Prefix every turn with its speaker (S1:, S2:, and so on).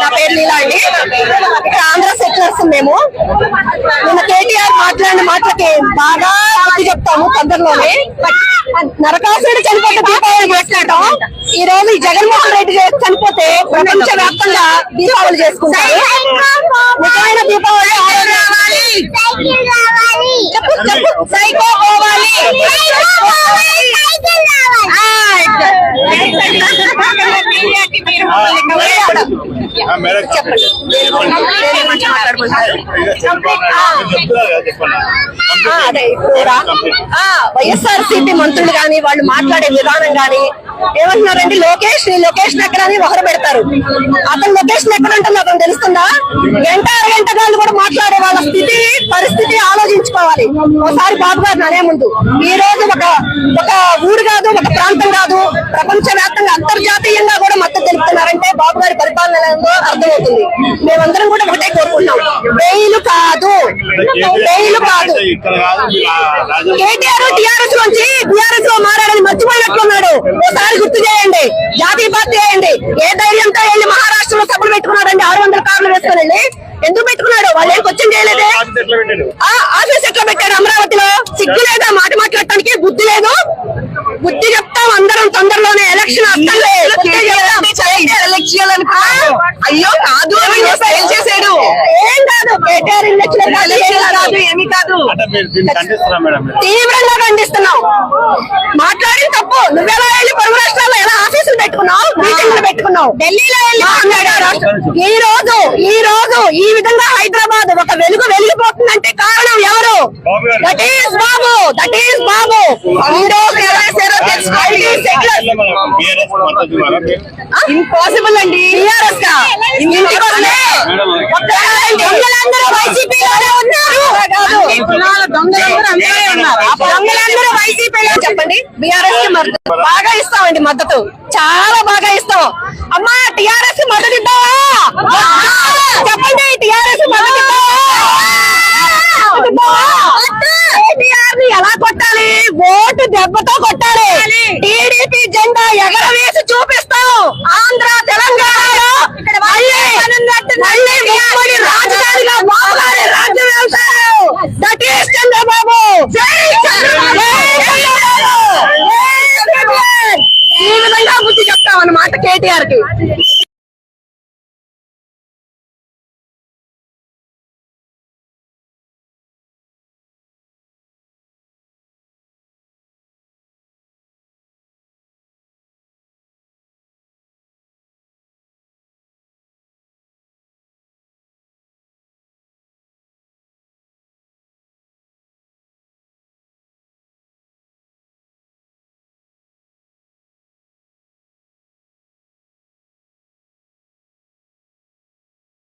S1: నా పేరు లీలా అండి ఇక్కడ ఆంధ్ర సెటిలర్స్ మేము. నిన్న కేటీఆర్ మాట్లాడిన మాటలకి బాగా బుద్ధి చెప్తాము తొందరలోనే. నరకాసురుడు చనిపోతే దీపావళి చేసుకుంటాం ఈ రోజు జగన్మోహన్ రెడ్డి చనిపోతే ప్రపంచ వ్యాప్తంగా దీపావళి చేసుకుంటారు. నిజమైన దీపావళి సైకో పోవాలి అదే ఇప్పుడు వైఎస్ఆర్ సిపి మంత్రులు గాని వాళ్ళు మాట్లాడే విధానం గాని ఏమంటున్నారంటే లోకేష్ నీ లొకేషన్ ఎక్కడ అని ఒకరు పెడతారు. అతని లొకేషన్ ఎక్కడ ఉంటుందో అతను తెలుస్తుందా? గంట అరగంట గాళ్ళు కూడా మాట్లాడే వాళ్ళ స్థితి పరిస్థితి ఆలోచించుకోవాలి. ఒకసారి బాబు గారు అనే ముందు. ఈ రోజు ఒక ఒక ఊరు కాదు ఒక ప్రాంతం కాదు ప్రపంచ వ్యాప్తంగా అంతర్జాతీయంగా కూడా మద్దతు తెలుపుతున్నారంటే బాబు గారి పరిపాలన అర్థమవుతుంది. మేమందరం కూడా ఒకటే కోరుకుంటున్నాం. బెయిల్ కాదు. బెయిల్ కాదు.
S2: కాదు
S1: కేటీఆర్ టిఆర్ఎస్ నుంచి బీఆర్ఎస్లో మారాడని మర్చిపోయినట్లున్నాడు ఓసారి గుర్తు చేయండి. జాతీయ పార్టీ చేయండి ఏ ధైర్యంతో వెళ్ళి మహారాష్ట్రలో సభలు పెట్టుకున్నారండి ఆరు వందల కార్లు వేసుకొని ఎందుకు పెట్టుకున్నాడు? వాళ్ళు ఏం కొంచెం చేయలేదే? ఆ ఆఫీస్ ఎట్లా పెట్టాడు అమరావతిలో? సిగ్గు లేదా? మాట మాట్లాడటానికి బుద్ధి లేదు. బుద్ధి చెప్తాం అందరం తొందరలోనే. ఎలక్షన్ అయ్యో కాదు చేసాడు ఏం కాదు కేటీఆర్ ఎలక్షన్ కాదు. ఏమి కాదు? తీవ్రంగా ఖండిస్తున్నాం మాట్లాడిన తప్పు. నువ్వెలా వెళ్ళి పొరుగు రాష్ట్రాల్లో ఎలా ఆఫీసులు పెట్టుకున్నావు? మీటింగ్లు పెట్టుకున్నావు? ఢిల్లీలో వెళ్ళి ఈ రోజు ఈ రోజు ఈ విధంగా హైదరాబాద్ ఒక వెలుగు వెలిగిపోతుందంటే కారణం ఎవరు?
S2: బాబు గారు.
S1: That is Babu that is Babu. ఈ ఇంపాసిబుల్ అండి. దొంగలందరూ వైసీపీలో చెప్పండి. బీఆర్ఎస్కి మద్దతు. బాగా ఇస్తామండి మద్దతు. చాలా బాగా ఇస్తాం. అమ్మా టిఆర్ఎస్కి మద్దతు ఇద్దావా? చెప్పండి టిఆర్ఎస్ మద్దతు ఎలా కొట్టాలి? ఓటు దెబ్బతో కొట్టాలి. ఎగరవేసి చూపిస్తాం ఆంధ్ర తెలంగాణలో మళ్ళీ రాజధానిగా మారాలి రాజ్య వ్యవసాయం. That is Chandrababu! ఈ విధంగా బుద్ధి చెప్తాం అన్నమాట కేటీఆర్కి